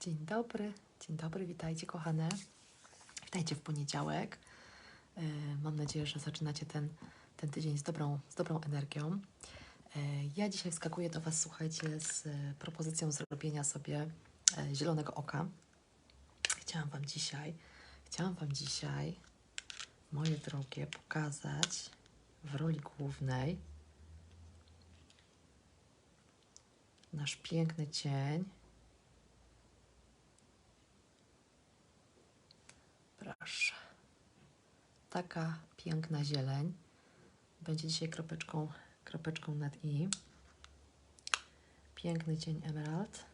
Dzień dobry, dzień dobry, witajcie kochane. Witajcie w poniedziałek. E, Mam nadzieję, że zaczynacie ten, ten tydzień z dobrą, z dobrą energią. E, Ja dzisiaj wskakuję do Was, słuchajcie, z e, propozycją zrobienia sobie zielonego oka. Chciałam Wam dzisiaj, chciałam Wam dzisiaj, moje drogie, pokazać w roli głównej nasz piękny cień. Proszę. Taka piękna zieleń. Będzie dzisiaj kropeczką, kropeczką nad i. Piękny cień emerald.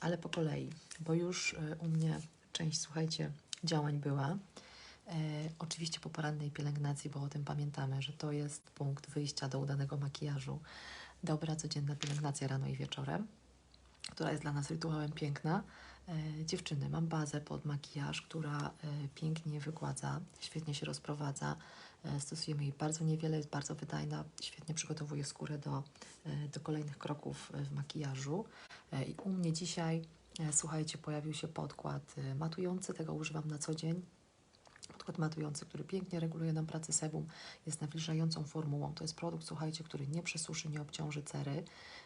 Ale po kolei, bo już y, u mnie część, słuchajcie, działań była. E, oczywiście po porannej pielęgnacji, bo o tym pamiętamy, że to jest punkt wyjścia do udanego makijażu. Dobra codzienna pielęgnacja rano i wieczorem, która jest dla nas rytuałem piękna. E, dziewczyny, mam bazę pod makijaż, która e, pięknie wygładza, świetnie się rozprowadza. E, stosujemy jej bardzo niewiele, jest bardzo wydajna, świetnie przygotowuje skórę do, do kolejnych kroków w makijażu. I u mnie dzisiaj, słuchajcie, pojawił się podkład matujący, tego używam na co dzień. Podkład matujący, który pięknie reguluje nam pracę sebum, jest nawilżającą formułą. To jest produkt, słuchajcie, który nie przesuszy, nie obciąży cery.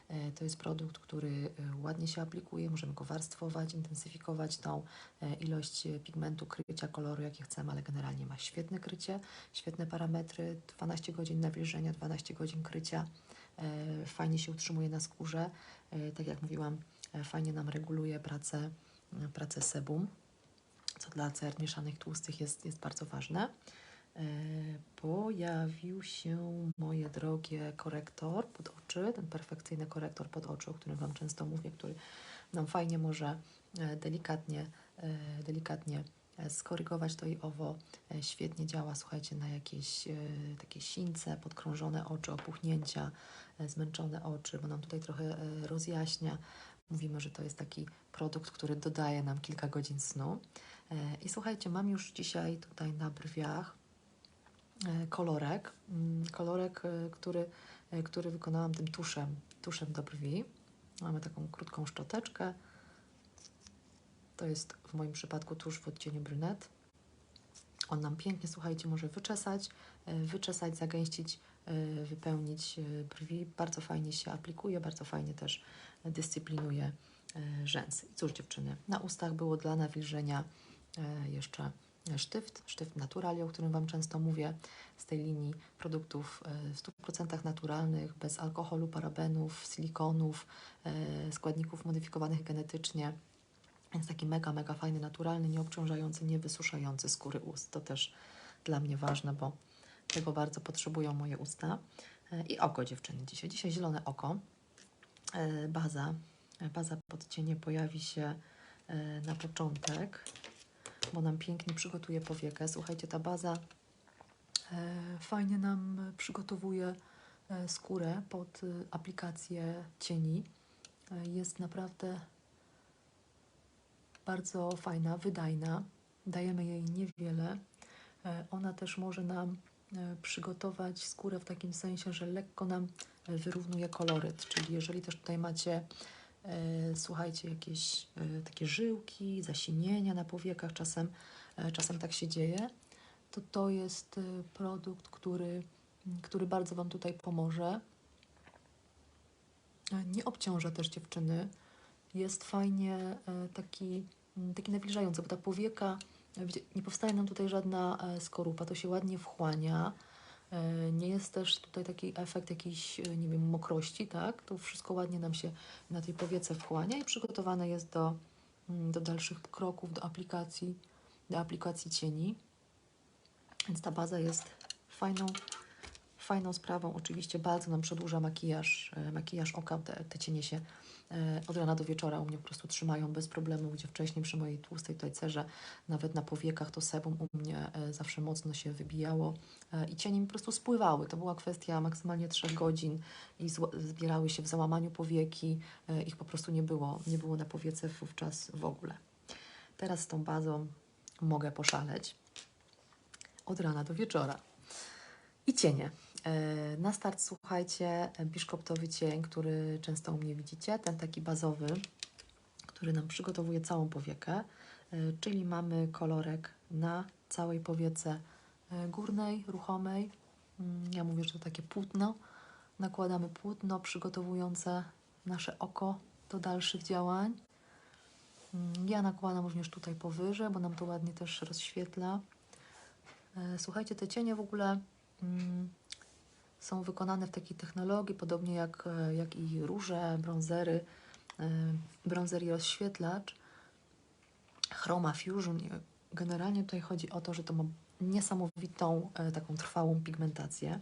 E, To jest produkt, który e, ładnie się aplikuje, możemy go warstwować, intensyfikować tą e, ilość pigmentu, krycia, koloru, jakie chcemy, ale generalnie ma świetne krycie, świetne parametry, 12 godzin nawilżenia, 12 godzin krycia, fajnie się utrzymuje na skórze. Tak jak mówiłam, fajnie nam reguluje pracę, pracę sebum co dla cer mieszanych tłustych jest, jest bardzo ważne. E, pojawił się, moje drogie, korektor pod oczy, ten perfekcyjny korektor pod oczy, o którym Wam często mówię, który nam fajnie może e, delikatnie, e, delikatnie skorygować to i owo. Świetnie działa, słuchajcie, na jakieś takie sińce, podkrążone oczy, opuchnięcia, zmęczone oczy, bo nam tutaj trochę rozjaśnia. Mówimy, że to jest taki produkt, który dodaje nam kilka godzin snu. E, I słuchajcie, mam już dzisiaj tutaj na brwiach e, kolorek, mm, kolorek, e, który, który wykonałam tym tuszem, tuszem do brwi. Mamy taką krótką szczoteczkę. To jest w moim przypadku tusz w odcieniu brunet. On nam pięknie, słuchajcie, może wyczesać, wyczesać, zagęścić, wypełnić brwi. Bardzo fajnie się aplikuje, bardzo fajnie też dyscyplinuje rzęsy. I cóż dziewczyny, na ustach było dla nawilżenia jeszcze sztyft, sztyft Naturali, o którym Wam często mówię, z tej linii produktów e, w 100% naturalnych, bez alkoholu, parabenów, silikonów, e, składników modyfikowanych genetycznie. Więc taki mega, mega fajny, naturalny, nieobciążający, niewysuszający skóry ust. To też dla mnie ważne, bo tego bardzo potrzebują moje usta. E, I oko dziewczyny dzisiaj. Dzisiaj zielone oko. E, Baza, e, baza pod cienie pojawi się e, na początek, bo nam pięknie przygotuje powiekę. Słuchajcie, ta baza e, fajnie nam przygotowuje e, skórę pod e, aplikację cieni. Jest naprawdę bardzo fajna, wydajna. Dajemy jej niewiele. Ona też może nam przygotować skórę w takim sensie, że lekko nam wyrównuje koloryt. Czyli jeżeli też tutaj macie, słuchajcie, jakieś e, takie żyłki, zasinienia na powiekach, czasem, e, czasem tak się dzieje, to to jest e, produkt, który, który bardzo Wam tutaj pomoże. E, Nie obciąża też dziewczyny. Jest fajnie e, taki, taki nawilżający, bo ta powieka, e, nie powstaje nam tutaj żadna e, skorupa, to się ładnie wchłania. E, Nie jest też tutaj taki efekt jakiejś, e, nie wiem, mokrości, tak? To wszystko ładnie nam się na tej powiece wchłania i przygotowane jest do, mm, do dalszych kroków, do aplikacji, do aplikacji cieni. Więc ta baza jest fajną, fajną sprawą. Oczywiście bardzo nam przedłuża makijaż, e, makijaż oka. Te, te cienie się e, od rana do wieczora u mnie po prostu trzymają bez problemu, gdzie wcześniej przy mojej tłustej tutaj cerze, nawet na powiekach to sebum u mnie e, zawsze mocno się wybijało i cienie mi po prostu spływały. To była kwestia maksymalnie 3 godzin i zbierały się w załamaniu powieki. Ich po prostu nie było, nie było na powiece wówczas w ogóle. Teraz z tą bazą mogę poszaleć od rana do wieczora. I cienie. E, Na start słuchajcie, biszkoptowy cień, który często u mnie widzicie, ten taki bazowy, który nam przygotowuje całą powiekę, y, czyli mamy kolorek na całej powiece y, górnej, ruchomej. Mm, Ja mówię, że to takie płótno. Nakładamy płótno przygotowujące nasze oko do dalszych działań. Mm, Ja nakładam również tutaj powyżej, bo nam to ładnie też rozświetla. E, Słuchajcie, te cienie w ogóle mm, są wykonane w takiej technologii, podobnie jak, e, jak i róże, brązery, e, brązer i rozświetlacz. Chroma Fusion. Generalnie tutaj chodzi o to, że to ma niesamowitą, e, taką trwałą pigmentację.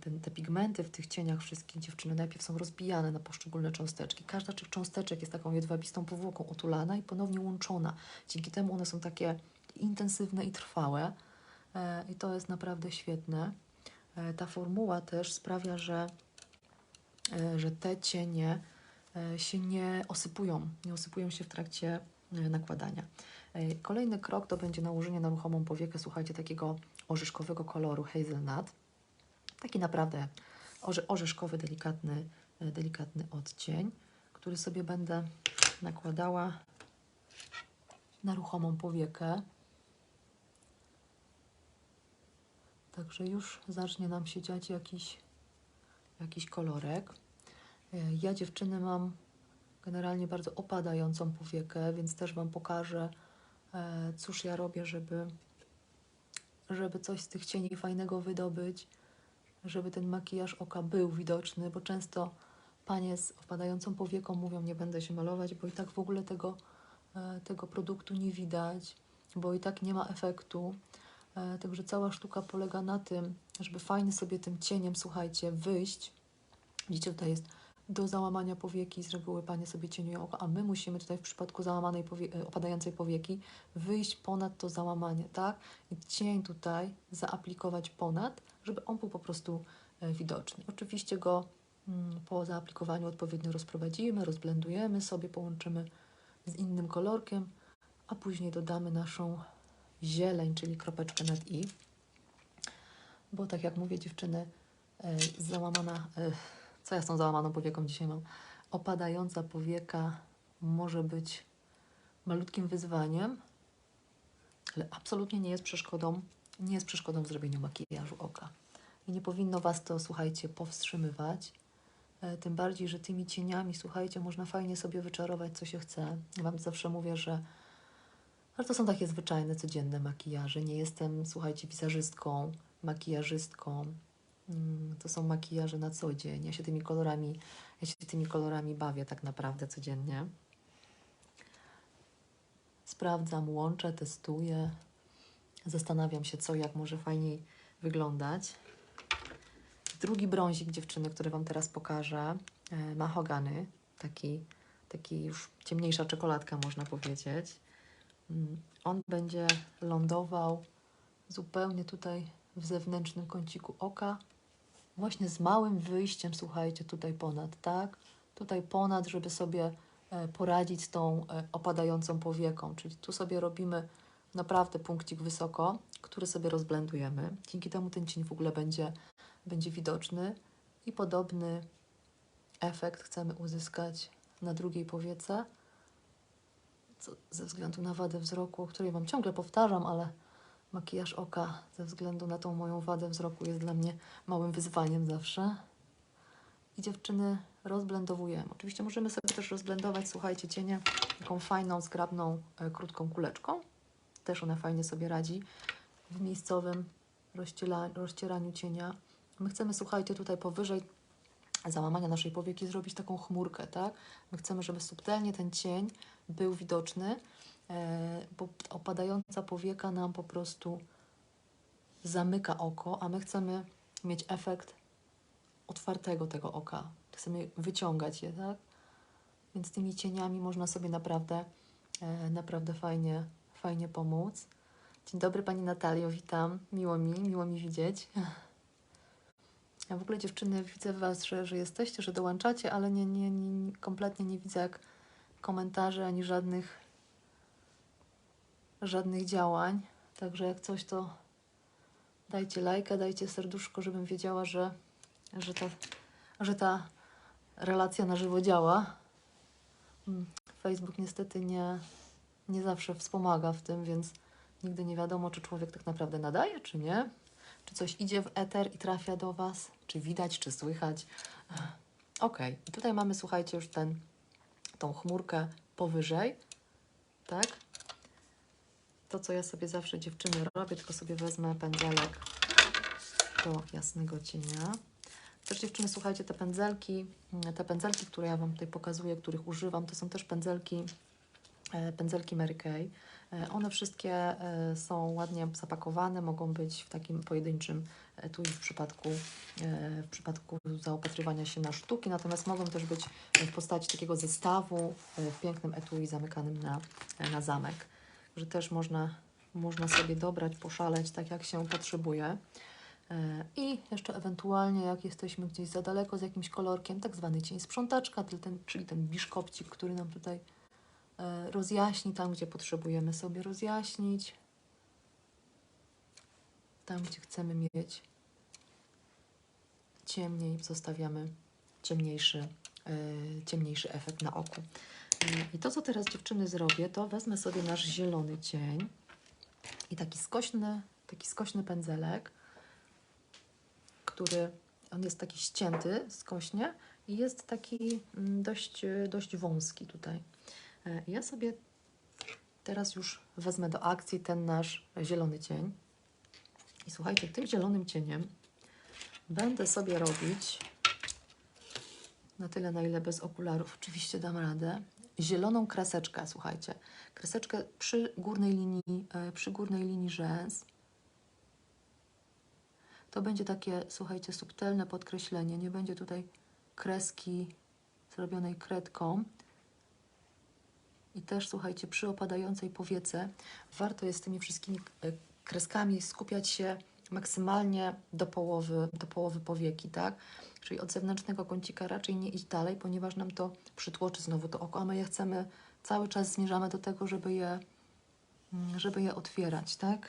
Ten, te pigmenty w tych cieniach wszystkich dziewczyny najpierw są rozbijane na poszczególne cząsteczki. Każda z tych cząsteczek jest taką jedwabistą powłoką otulana i ponownie łączona. Dzięki temu one są takie intensywne i trwałe. I to jest naprawdę świetne. E, Ta formuła też sprawia, że, e, że te cienie e, się nie osypują, nie osypują się w trakcie nakładania. Kolejny krok to będzie nałożenie na ruchomą powiekę, słuchajcie, takiego orzeszkowego koloru hazelnut. Taki naprawdę orze, orzeszkowy, delikatny, delikatny odcień, który sobie będę nakładała na ruchomą powiekę. Także już zacznie nam się dziać jakiś, jakiś kolorek. E, Ja dziewczyny mam generalnie bardzo opadającą powiekę, więc też Wam pokażę, e, cóż ja robię, żeby, żeby coś z tych cieni fajnego wydobyć, żeby ten makijaż oka był widoczny, bo często panie z opadającą powieką mówią, nie będę się malować, bo i tak w ogóle tego, e, tego produktu nie widać, bo i tak nie ma efektu. E, Także cała sztuka polega na tym, żeby fajnie sobie tym cieniem, słuchajcie, wyjść. Widzicie, tutaj jest do załamania powieki, z reguły panie sobie cieniują oko, a my musimy tutaj w przypadku załamanej powie- e, opadającej powieki wyjść ponad to załamanie, tak? I cień tutaj zaaplikować ponad, żeby on był po prostu e, widoczny. Oczywiście go mm, po zaaplikowaniu odpowiednio rozprowadzimy, rozblendujemy sobie, połączymy z innym kolorkiem, a później dodamy naszą zieleń, czyli kropeczkę nad i. Bo tak jak mówię, dziewczyny, e, załamana, e, co ja z tą załamaną powieką dzisiaj mam? Opadająca powieka może być malutkim wyzwaniem, ale absolutnie nie jest przeszkodą, nie jest przeszkodą w zrobieniu makijażu oka. I nie powinno Was to, słuchajcie, powstrzymywać. E, Tym bardziej, że tymi cieniami, słuchajcie, można fajnie sobie wyczarować, co się chce. Wam zawsze mówię, że ale to są takie zwyczajne, codzienne makijaże. Nie jestem, słuchajcie, wizerzystką, makijażystką. Mm, To są makijaże na co dzień. Ja się tymi kolorami, ja się tymi kolorami bawię tak naprawdę codziennie. Sprawdzam, łączę, testuję. Zastanawiam się, co, jak może fajniej wyglądać. Drugi brązik dziewczyny, który Wam teraz pokażę, e, mahogany, taki, taki już ciemniejsza czekoladka, można powiedzieć. On będzie lądował zupełnie tutaj w zewnętrznym kąciku oka, właśnie z małym wyjściem, słuchajcie, tutaj ponad, tak? Tutaj ponad, żeby sobie e, poradzić z tą e, opadającą powieką, czyli tu sobie robimy naprawdę punkcik wysoko, który sobie rozblendujemy. Dzięki temu ten cień w ogóle będzie, będzie widoczny i podobny efekt chcemy uzyskać na drugiej powiece ze względu na wadę wzroku, o której Wam ciągle powtarzam, ale makijaż oka ze względu na tą moją wadę wzroku jest dla mnie małym wyzwaniem zawsze. I dziewczyny rozblendowujemy. Oczywiście możemy sobie też rozblendować, słuchajcie, cienie taką fajną, zgrabną, e, krótką kuleczką. Też ona fajnie sobie radzi w miejscowym rozciela, rozcieraniu cienia. My chcemy, słuchajcie, tutaj powyżej załamania naszej powieki zrobić taką chmurkę, tak? My chcemy, żeby subtelnie ten cień był widoczny, e, bo opadająca powieka nam po prostu zamyka oko, a my chcemy mieć efekt otwartego tego oka. Chcemy wyciągać je, tak? Więc tymi cieniami można sobie naprawdę, e, naprawdę fajnie, fajnie pomóc. Dzień dobry Pani Natalio, witam. Miło mi, miło mi widzieć. Ja w ogóle dziewczyny widzę Was, że, że jesteście, że dołączacie, ale nie, nie, nie, kompletnie nie widzę jak komentarzy ani żadnych, żadnych działań. Także jak coś, to dajcie lajka, dajcie serduszko, żebym wiedziała, że, że, ta, że ta relacja na żywo działa. Mm, Facebook niestety nie, nie zawsze wspomaga w tym, więc nigdy nie wiadomo, czy człowiek tak naprawdę nadaje, czy nie. Czy coś idzie w eter i trafia do Was, czy widać, czy słychać. Ok, i tutaj mamy, słuchajcie, już ten, tą chmurkę powyżej, tak? To, co ja sobie zawsze dziewczyny robię, tylko sobie wezmę pędzelek do jasnego cienia. Też dziewczyny, słuchajcie, te pędzelki, te pędzelki, które ja Wam tutaj pokazuję, których używam, to są też pędzelki, pędzelki Mary Kay. E, One wszystkie e, są ładnie zapakowane, mogą być w takim pojedynczym etui w przypadku, e, w przypadku zaopatrywania się na sztuki, natomiast mogą też być w postaci takiego zestawu e, w pięknym etui zamykanym na, na zamek. Że też można, można sobie dobrać, poszaleć tak jak się potrzebuje. E, I jeszcze ewentualnie, jak jesteśmy gdzieś za daleko z jakimś kolorkiem, tak zwany cień sprzątaczka, czyli ten, czyli ten biszkopcik, który nam tutaj e, rozjaśni tam, gdzie potrzebujemy sobie rozjaśnić. Tam, gdzie chcemy mieć ciemniej, zostawiamy ciemniejszy, e, ciemniejszy efekt na oku. E, I to, co teraz dziewczyny zrobię, to wezmę sobie nasz zielony cień i taki skośny, taki skośny pędzelek, który on jest taki ścięty skośnie i jest taki mm, dość, dość wąski tutaj. E, Ja sobie teraz już wezmę do akcji ten nasz zielony cień. I słuchajcie, tym zielonym cieniem będę sobie robić na tyle, na ile bez okularów oczywiście dam radę. Zieloną kreseczkę, słuchajcie. Kreseczkę przy górnej linii, e, przy górnej linii rzęs. To będzie takie, słuchajcie, subtelne podkreślenie. Nie będzie tutaj kreski zrobionej kredką. I też, słuchajcie, przy opadającej powiece warto jest tymi wszystkimi e, kreskami skupiać się maksymalnie do połowy, do połowy powieki, tak? Czyli od zewnętrznego kącika raczej nie iść dalej, ponieważ nam to przytłoczy znowu to oko, a my je chcemy, cały czas zmierzamy do tego, żeby je, mm, żeby je otwierać, tak?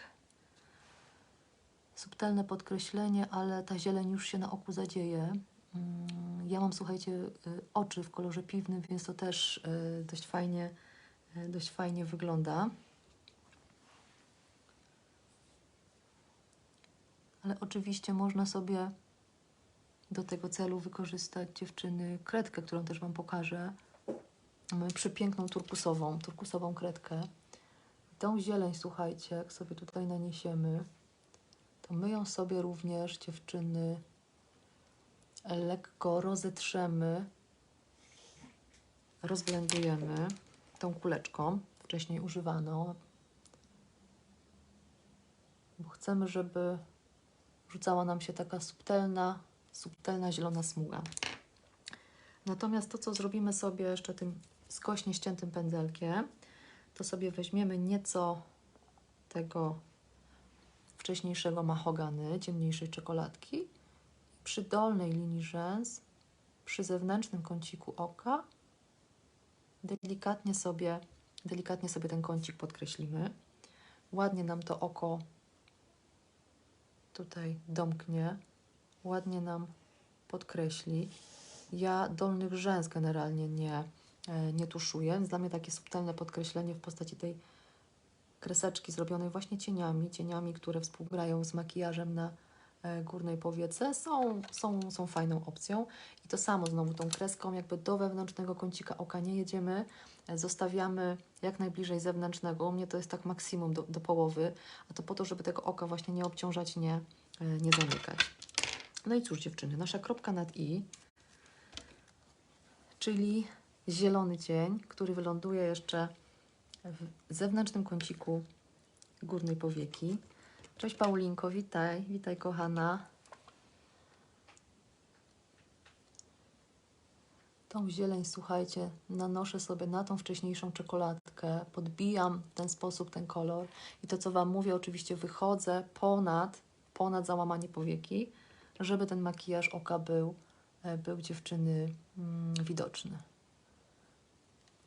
Subtelne podkreślenie, ale ta zieleń już się na oku zadzieje. Mm, Ja mam, słuchajcie, y, oczy w kolorze piwnym, więc to też y, dość fajnie, dość fajnie wygląda. Ale oczywiście można sobie do tego celu wykorzystać dziewczyny kredkę, którą też Wam pokażę. Mamy przepiękną turkusową, turkusową kredkę. Tą zieleń, słuchajcie, jak sobie tutaj naniesiemy, to my ją sobie również, dziewczyny, lekko rozetrzemy, rozblendujemy tą kuleczką wcześniej używaną, bo chcemy, żeby rzucała nam się taka subtelna, subtelna zielona smuga. Natomiast to, co zrobimy sobie jeszcze tym skośnie ściętym pędzelkiem, to sobie weźmiemy nieco tego wcześniejszego mahogany, ciemniejszej czekoladki. Przy dolnej linii rzęs, przy zewnętrznym kąciku oka, delikatnie sobie, delikatnie sobie ten kącik podkreślimy. Ładnie nam to oko tutaj domknie, ładnie nam podkreśli. Ja dolnych rzęs generalnie nie, e, nie tuszuję, więc dla mnie takie subtelne podkreślenie w postaci tej kreseczki zrobionej właśnie cieniami, cieniami, które współgrają z makijażem na górnej powiece, są, są, są fajną opcją. I to samo znowu tą kreską jakby do wewnętrznego kącika oka nie jedziemy, e, zostawiamy jak najbliżej zewnętrznego. U mnie to jest tak maksimum do, do połowy, a to po to, żeby tego oka właśnie nie obciążać, nie, e, nie zamykać. No i cóż dziewczyny, nasza kropka nad i, czyli zielony cień, który wyląduje jeszcze w zewnętrznym kąciku górnej powieki. Cześć Paulinko, witaj, witaj kochana. Tą zieleń, słuchajcie, nanoszę sobie na tą wcześniejszą czekoladkę, podbijam w ten sposób ten kolor i to, co Wam mówię, oczywiście wychodzę ponad, ponad załamanie powieki, żeby ten makijaż oka był, e, był dziewczyny mm, widoczny.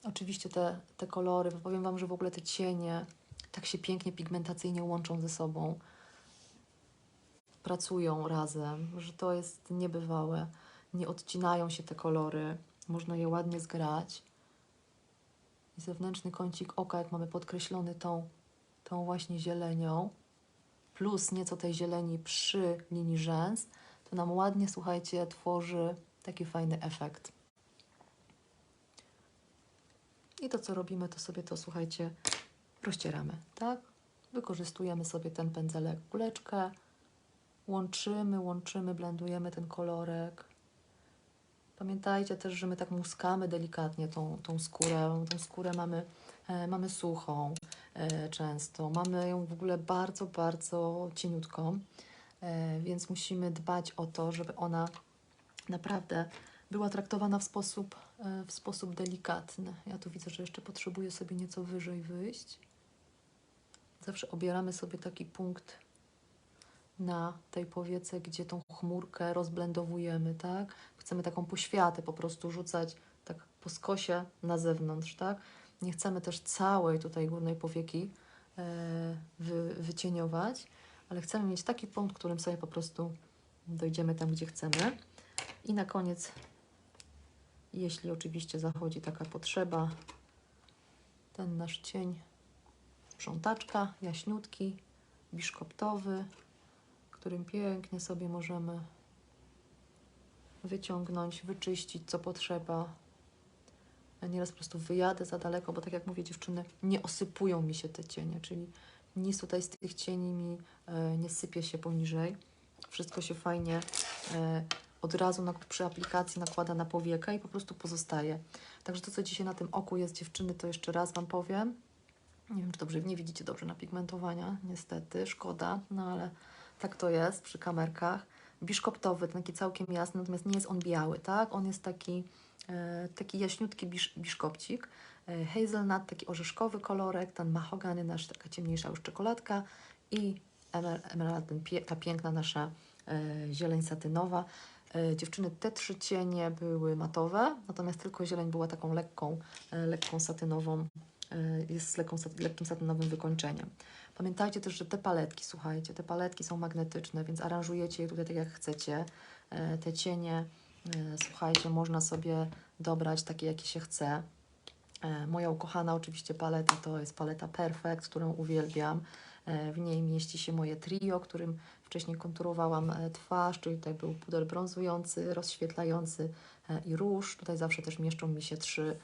Oczywiście te, te kolory, powiem Wam, że w ogóle te cienie tak się pięknie pigmentacyjnie łączą ze sobą, pracują razem, że to jest niebywałe. Nie odcinają się te kolory, można je ładnie zgrać. i zewnętrzny kącik oka, jak mamy podkreślony tą, tą właśnie zielenią, plus nieco tej zieleni przy linii rzęs, to nam ładnie, słuchajcie, tworzy taki fajny efekt. I to, co robimy, to sobie to, słuchajcie, rozcieramy, tak? Wykorzystujemy sobie ten pędzelek, kuleczkę, łączymy, łączymy, blendujemy ten kolorek. Pamiętajcie też, że my tak muskamy delikatnie tą, tą skórę. Tą skórę mamy, e, mamy suchą e, często. Mamy ją w ogóle bardzo, bardzo cieniutką, e, więc musimy dbać o to, żeby ona naprawdę była traktowana w sposób, e, w sposób delikatny. Ja tu widzę, że jeszcze potrzebuję sobie nieco wyżej wyjść. Zawsze obieramy sobie taki punkt na tej powiece, gdzie tą chmurkę rozblendowujemy, tak? Chcemy taką poświatę po prostu rzucać tak po skosie na zewnątrz, tak? Nie chcemy też całej tutaj górnej powieki e, wy, wycieniować, ale chcemy mieć taki punkt, którym sobie po prostu dojdziemy tam, gdzie chcemy. I na koniec, jeśli oczywiście zachodzi taka potrzeba, ten nasz cień sprzątaczka, jaśniutki, biszkoptowy, którym pięknie sobie możemy wyciągnąć, wyczyścić, co potrzeba. Ja nieraz po prostu wyjadę za daleko, bo tak jak mówię, dziewczyny, nie osypują mi się te cienie, czyli nic tutaj z tych cieni mi e, nie sypie się poniżej. Wszystko się fajnie e, od razu na, przy aplikacji nakłada na powiekę i po prostu pozostaje. Także to, co dzisiaj na tym oku jest, dziewczyny, to jeszcze raz Wam powiem. Nie wiem, czy dobrze, nie widzicie dobrze napigmentowania, niestety, szkoda, no ale tak to jest przy kamerkach. Biszkoptowy, taki całkiem jasny, natomiast nie jest on biały, tak? On jest taki, e, taki jaśniutki bisz, biszkopcik. E, hazelnut, taki orzeszkowy kolorek, ten mahogany nasz, taka ciemniejsza już czekoladka i emer, emerald, ta piękna nasza e, zieleń satynowa. E, dziewczyny, te trzy cienie były matowe, natomiast tylko zieleń była taką lekką, e, lekką satynową, jest z lekką, lekkim satynowym wykończeniem. Pamiętajcie też, że te paletki, słuchajcie, te paletki są magnetyczne, więc aranżujecie je tutaj tak jak chcecie. E, Te cienie, e, słuchajcie, można sobie dobrać takie, jakie się chce. E, Moja ukochana oczywiście paleta to jest paleta Perfect, którą uwielbiam. E, W niej mieści się moje trio, którym wcześniej konturowałam e, twarz, czyli tutaj był puder brązujący, rozświetlający e, i róż. Tutaj zawsze też mieszczą mi się trzy, e,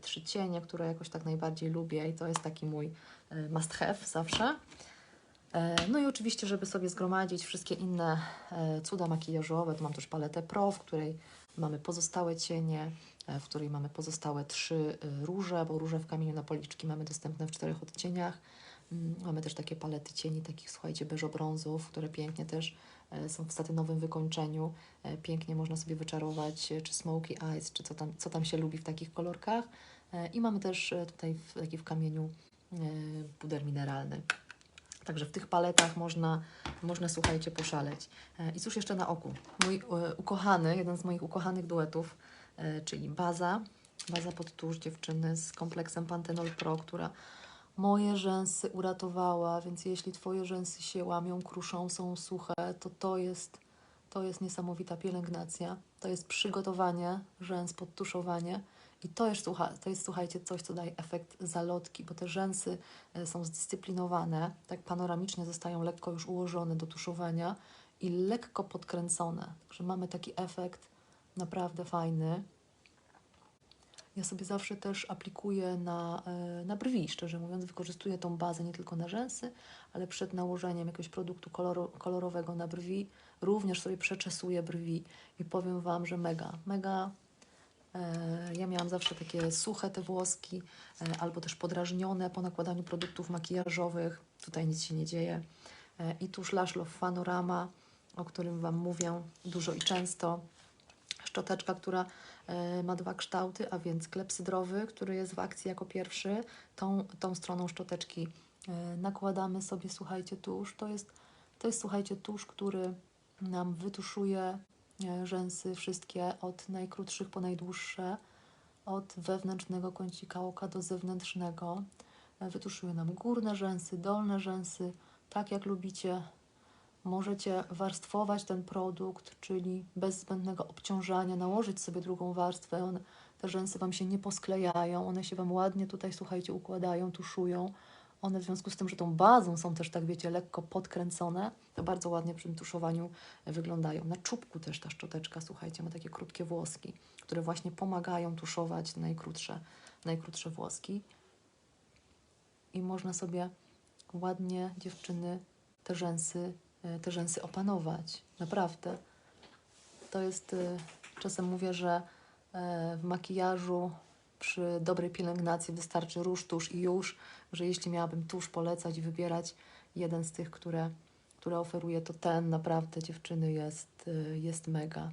trzy cienie, które jakoś tak najbardziej lubię i to jest taki mój e, must have zawsze. E, No i oczywiście, żeby sobie zgromadzić wszystkie inne e, cuda makijażowe, to mam też paletę Pro, w której mamy pozostałe cienie, e, w której mamy pozostałe trzy e, róże, bo róże w kamieniu na policzki mamy dostępne w czterech odcieniach. Mm, Mamy też takie palety cieni, takich słuchajcie, beżobrązów, które pięknie też e, są w satynowym wykończeniu. E, Pięknie można sobie wyczarować, e, czy smoky eyes, czy co tam, co tam się lubi w takich kolorkach. E, I mamy też e, tutaj w, taki w kamieniu e, puder mineralny. Także w tych paletach można, można słuchajcie, poszaleć. E, I cóż jeszcze na oku? Mój e, ukochany, jeden z moich ukochanych duetów, e, czyli baza. Baza pod tusz dziewczyny z kompleksem Panthenol Pro, która moje rzęsy uratowała, więc jeśli Twoje rzęsy się łamią, kruszą, są suche, to to jest, to jest niesamowita pielęgnacja. To jest przygotowanie rzęs, podtuszowanie. I to jest, to jest, słuchajcie, coś, co daje efekt zalotki, bo te rzęsy e, są zdyscyplinowane, tak panoramicznie zostają lekko już ułożone do tuszowania i lekko podkręcone. Także mamy taki efekt naprawdę fajny. Ja sobie zawsze też aplikuję na, e, na brwi, szczerze mówiąc, wykorzystuję tą bazę nie tylko na rzęsy, ale przed nałożeniem jakiegoś produktu kolorowego na brwi również sobie przeczesuję brwi i powiem Wam, że mega, mega E, Ja miałam zawsze takie suche te włoski, e, albo też podrażnione po nakładaniu produktów makijażowych. Tutaj nic się nie dzieje. I tuż Lash Love Panorama, o którym Wam mówię dużo i często. Szczoteczka, która ma dwa kształty, a więc klepsydrowy, który jest w akcji jako pierwszy. Tą, tą stroną szczoteczki e, nakładamy sobie, słuchajcie, tusz. To jest, to jest, słuchajcie, tusz, który nam wytuszuje e, rzęsy wszystkie od najkrótszych po najdłuższe, od wewnętrznego kącika oka do zewnętrznego. E, Wytuszuje nam górne rzęsy, dolne rzęsy, tak jak lubicie. Możecie warstwować ten produkt, czyli bez zbędnego obciążania, nałożyć sobie drugą warstwę. On te rzęsy Wam się nie posklejają, one się Wam ładnie tutaj, słuchajcie, układają, tuszują. One w związku z tym, że tą bazą są też, tak wiecie, lekko podkręcone, to bardzo ładnie przy tym tuszowaniu wyglądają. Na czubku też ta szczoteczka, słuchajcie, ma takie krótkie włoski, które właśnie pomagają tuszować najkrótsze, najkrótsze włoski. I można sobie ładnie, dziewczyny, te rzęsy, te rzęsy opanować. Naprawdę. To jest, e, czasem mówię, że e, w makijażu przy dobrej pielęgnacji wystarczy róż, tusz i już, że jeśli miałabym tusz polecać i wybierać jeden z tych, które, które oferuję, to ten naprawdę dziewczyny jest, jest mega.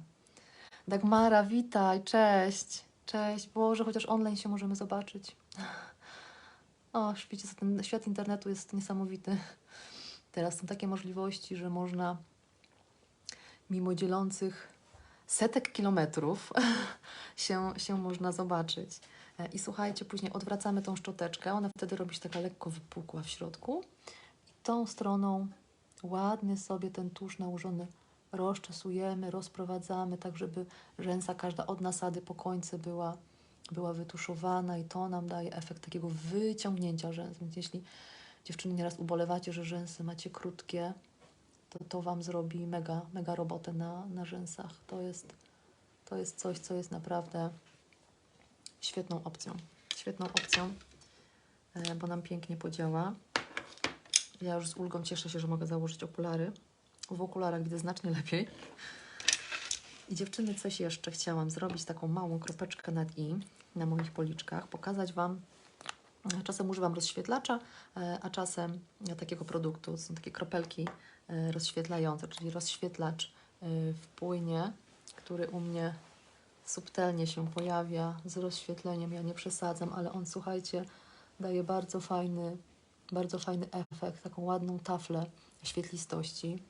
Dagmara, witaj, cześć, cześć. Boże, chociaż online się możemy zobaczyć. O, wiecie co, ten świat internetu jest niesamowity. Teraz są takie możliwości, że można mimo dzielących setek kilometrów się, się można zobaczyć. E, I słuchajcie, później odwracamy tą szczoteczkę, ona wtedy robi się taka lekko wypukła w środku. I tą stroną ładnie sobie ten tusz nałożony rozczesujemy, rozprowadzamy, tak żeby rzęsa każda od nasady po końcu była, była wytuszowana i to nam daje efekt takiego wyciągnięcia rzęs. Więc jeśli dziewczyny nieraz ubolewacie, że rzęsy macie krótkie, to to Wam zrobi mega, mega robotę na, na rzęsach. To jest, to jest coś, co jest naprawdę świetną opcją. Świetną opcją, e, bo nam pięknie podziała. Ja już z ulgą cieszę się, że mogę założyć okulary. W okularach widzę znacznie lepiej. I dziewczyny, coś jeszcze chciałam zrobić, taką małą kropeczkę nad i na moich policzkach, pokazać Wam. Czasem używam rozświetlacza, e, a czasem takiego produktu. Są takie kropelki e, rozświetlające, czyli rozświetlacz e, w płynie, który u mnie subtelnie się pojawia z rozświetleniem. Ja nie przesadzam, ale on, słuchajcie, daje bardzo fajny, bardzo fajny efekt, taką ładną taflę świetlistości.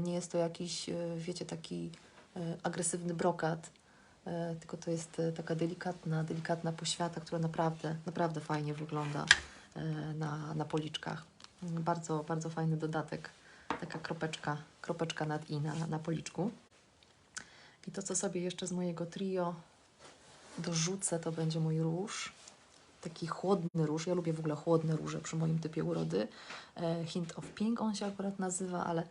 Nie jest to jakiś, wiecie, taki agresywny brokat, tylko to jest e, taka delikatna, delikatna poświata, która naprawdę, naprawdę fajnie wygląda e, na, na policzkach. Bardzo, bardzo fajny dodatek, taka kropeczka, kropeczka nad i na, na policzku. I to, co sobie jeszcze z mojego trio dorzucę, to będzie mój róż. Taki chłodny róż. Ja lubię w ogóle chłodne róże przy moim typie urody. E, Hint of Pink on się akurat nazywa, ale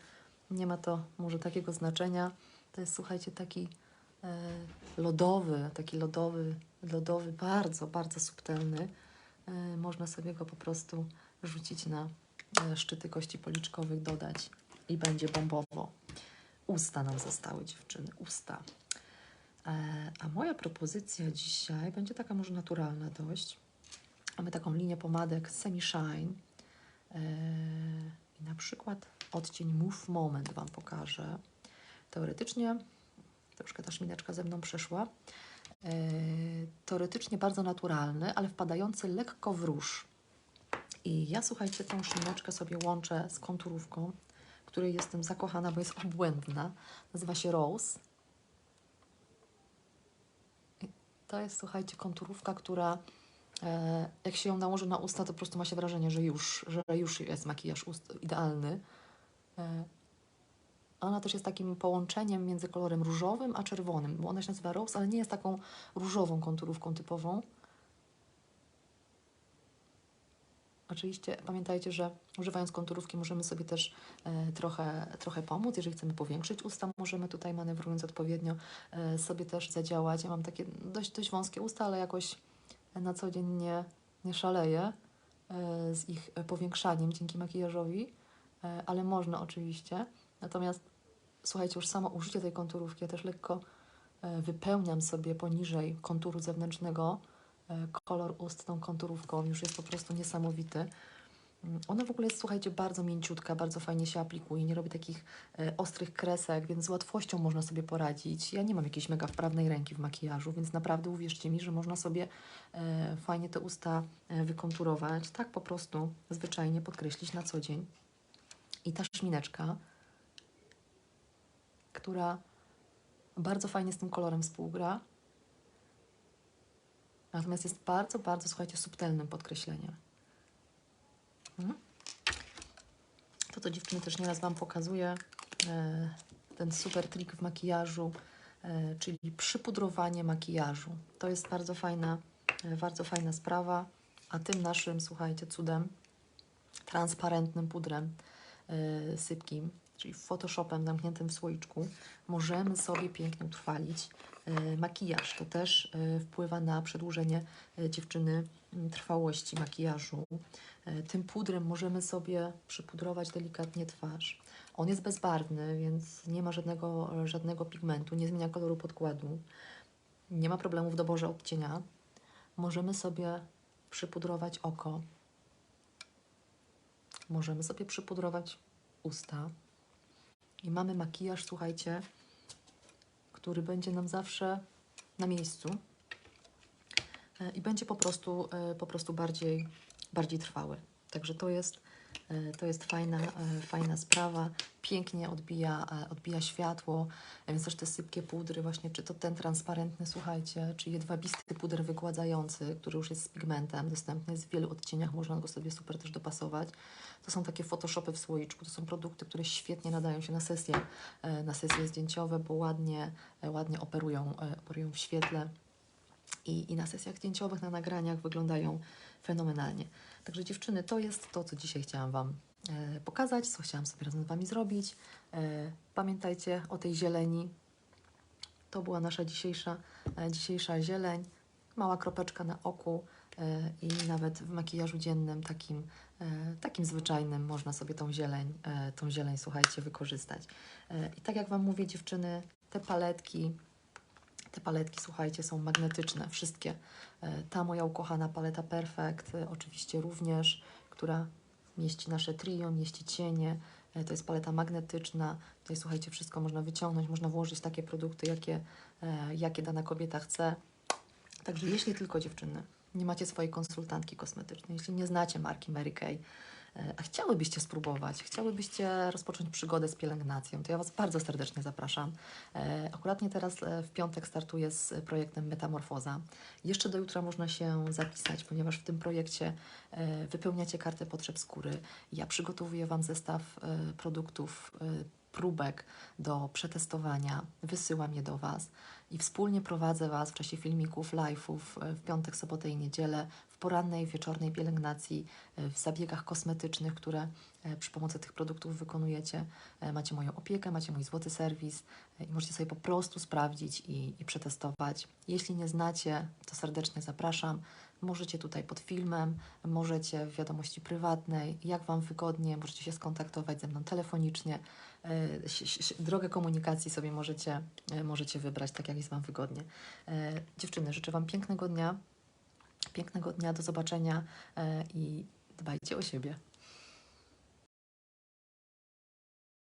nie ma to może takiego znaczenia. To jest, słuchajcie, taki e, lodowy, taki lodowy, lodowy, bardzo, bardzo subtelny. E, można sobie go po prostu rzucić na e, szczyty kości policzkowych, dodać i będzie bombowo. Usta nam zostały, dziewczyny, usta. E, a moja propozycja dzisiaj będzie taka może naturalna dość. Mamy taką linię pomadek Semi Shine. E, I na przykład odcień Move Moment Wam pokażę. Teoretycznie, troszkę ta szmineczka ze mną przeszła, e, teoretycznie bardzo naturalny, ale wpadający lekko w róż. I ja, słuchajcie, tą szmineczkę sobie łączę z konturówką, której jestem zakochana, bo jest obłędna. Nazywa się Rose. To jest, słuchajcie, konturówka, która e, jak się ją nałoży na usta, to po prostu ma się wrażenie, że już, że już jest makijaż ust idealny. E, ona też jest takim połączeniem między kolorem różowym a czerwonym, bo ona się nazywa Rose, ale nie jest taką różową konturówką typową. Oczywiście pamiętajcie, że używając konturówki możemy sobie też e, trochę, trochę pomóc. Jeżeli chcemy powiększyć usta, możemy tutaj manewrując odpowiednio e, sobie też zadziałać. Ja mam takie dość, dość wąskie usta, ale jakoś na co dzień nie, nie szaleję e, z ich powiększaniem dzięki makijażowi, e, ale można oczywiście. Natomiast słuchajcie, już samo użycie tej konturówki, ja też lekko e, wypełniam sobie poniżej konturu zewnętrznego e, kolor ust tą konturówką, już jest po prostu niesamowity. Mm, Ona w ogóle jest, słuchajcie, bardzo mięciutka, bardzo fajnie się aplikuje, nie robi takich e, ostrych kresek, więc z łatwością można sobie poradzić. Ja nie mam jakiejś mega wprawnej ręki w makijażu, więc naprawdę uwierzcie mi, że można sobie e, fajnie te usta e, wykonturować, tak po prostu zwyczajnie podkreślić na co dzień. I ta szmineczka, która bardzo fajnie z tym kolorem współgra, natomiast jest bardzo, bardzo, słuchajcie, subtelnym podkreśleniem. Mhm. To, co dziewczyny też nieraz Wam pokazuję, e, ten super trik w makijażu, e, czyli przypudrowanie makijażu. To jest bardzo fajna, e, bardzo fajna sprawa, a tym naszym, słuchajcie, cudem, transparentnym pudrem sypkim, czyli Photoshopem zamkniętym w słoiczku, możemy sobie pięknie utrwalić e, makijaż. To też e, wpływa na przedłużenie e, dziewczyny trwałości makijażu. Tym pudrem możemy sobie przypudrować delikatnie twarz. On jest bezbarwny, więc nie ma żadnego, żadnego pigmentu, nie zmienia koloru podkładu, nie ma problemu w doborze odcienia. Możemy sobie przypudrować oko, możemy sobie przypudrować usta i mamy makijaż, słuchajcie, który będzie nam zawsze na miejscu e, i będzie po prostu, e, po prostu bardziej, bardziej trwały. Także to jest, to jest fajna, e, fajna sprawa. Pięknie odbija, e, odbija światło, e, więc też te sypkie pudry, właśnie czy to ten transparentny, słuchajcie, czy jedwabisty puder wygładzający, który już jest z pigmentem, dostępny jest w wielu odcieniach, można go sobie super też dopasować. To są takie Photoshopy w słoiczku, to są produkty, które świetnie nadają się na sesje, e, na sesje zdjęciowe, bo ładnie, e, ładnie operują, e, operują w świetle i, i na sesjach zdjęciowych, na nagraniach wyglądają fenomenalnie. Także dziewczyny, to jest to, co dzisiaj chciałam Wam e, pokazać, co chciałam sobie razem z Wami zrobić. E, pamiętajcie o tej zieleni. To była nasza dzisiejsza, e, dzisiejsza zieleń. Mała kropeczka na oku i nawet w makijażu dziennym takim, takim zwyczajnym można sobie tą zieleń, tą zieleń, słuchajcie, wykorzystać. I tak jak Wam mówię, dziewczyny, te paletki, te paletki, słuchajcie, są magnetyczne, wszystkie. E, Ta moja ukochana paleta Perfect, e, oczywiście również, która mieści nasze trio, mieści cienie. E, To jest paleta magnetyczna. Tutaj, słuchajcie, wszystko można wyciągnąć, można włożyć takie produkty, jakie, jakie dana kobieta chce. Także jeśli tylko dziewczyny nie macie swojej konsultantki kosmetycznej, jeśli nie znacie marki Mary Kay, a chciałybyście spróbować, chciałybyście rozpocząć przygodę z pielęgnacją, to ja Was bardzo serdecznie zapraszam. E, Akuratnie teraz e, w piątek startuję z projektem Metamorfoza. Jeszcze do jutra można się zapisać, ponieważ w tym projekcie e, wypełniacie kartę potrzeb skóry. Ja przygotowuję Wam zestaw e, produktów, e, próbek do przetestowania, wysyłam je do Was i wspólnie prowadzę Was w czasie filmików, live'ów e, w piątek, sobotę i niedzielę, w porannej, wieczornej pielęgnacji, e, w zabiegach kosmetycznych, które e, przy pomocy tych produktów wykonujecie. Macie moją opiekę, macie mój złoty serwis i możecie sobie po prostu sprawdzić i, i przetestować. Jeśli nie znacie, to serdecznie zapraszam. Możecie tutaj pod filmem, możecie w wiadomości prywatnej, jak Wam wygodnie, możecie się skontaktować ze mną telefonicznie. E, Drogę komunikacji sobie możecie, e, możecie wybrać tak, jak jest Wam wygodnie. E, Dziewczyny, życzę Wam pięknego dnia, pięknego dnia, do zobaczenia i dbajcie o siebie.